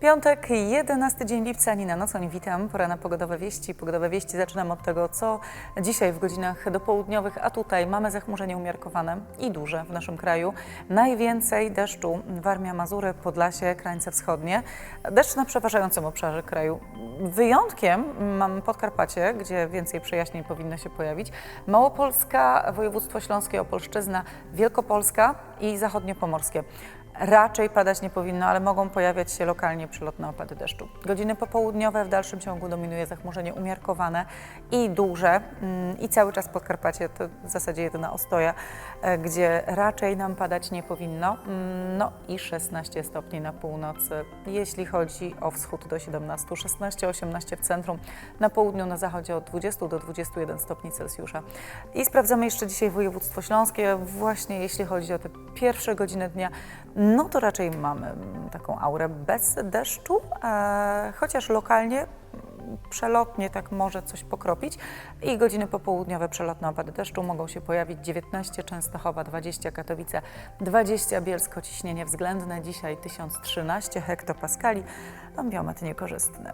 Piątek, 11 dzień lipca, Nina Nocoń, witam. Pora na pogodowe wieści. Pogodowe wieści zaczynam od tego, co dzisiaj w godzinach dopołudniowych, a tutaj mamy zachmurzenie umiarkowane i duże w naszym kraju. Najwięcej deszczu Warmia, Mazury, Podlasie, krańce wschodnie. Deszcz na przeważającym obszarze kraju. Wyjątkiem mam Podkarpacie, gdzie więcej przejaśnień powinno się pojawić. Małopolska, województwo śląskie, Opolszczyzna, Wielkopolska i zachodniopomorskie. Raczej padać nie powinno, ale mogą pojawiać się lokalnie przelotne opady deszczu. Godziny popołudniowe w dalszym ciągu dominuje zachmurzenie umiarkowane i duże mm, i cały czas Podkarpacie to w zasadzie jedyna ostoja, e, gdzie raczej nam padać nie powinno. Mm, No i 16 stopni na północy, jeśli chodzi o wschód do 17, 16-18 w centrum, na południu, na zachodzie od 20 do 21 stopni Celsjusza. I sprawdzamy jeszcze dzisiaj województwo śląskie, właśnie jeśli chodzi o te pierwsze godziny dnia, no to raczej mamy mm, taką aurę bez deszczu, e, chociaż lokalnie mm, przelotnie tak może coś pokropić. I godziny popołudniowe przelotne opady deszczu mogą się pojawić. 19 Częstochowa, 20 Katowice, 20 Bielsko, ciśnienie względne. Dzisiaj 1013 hektopaskali, biometr niekorzystny.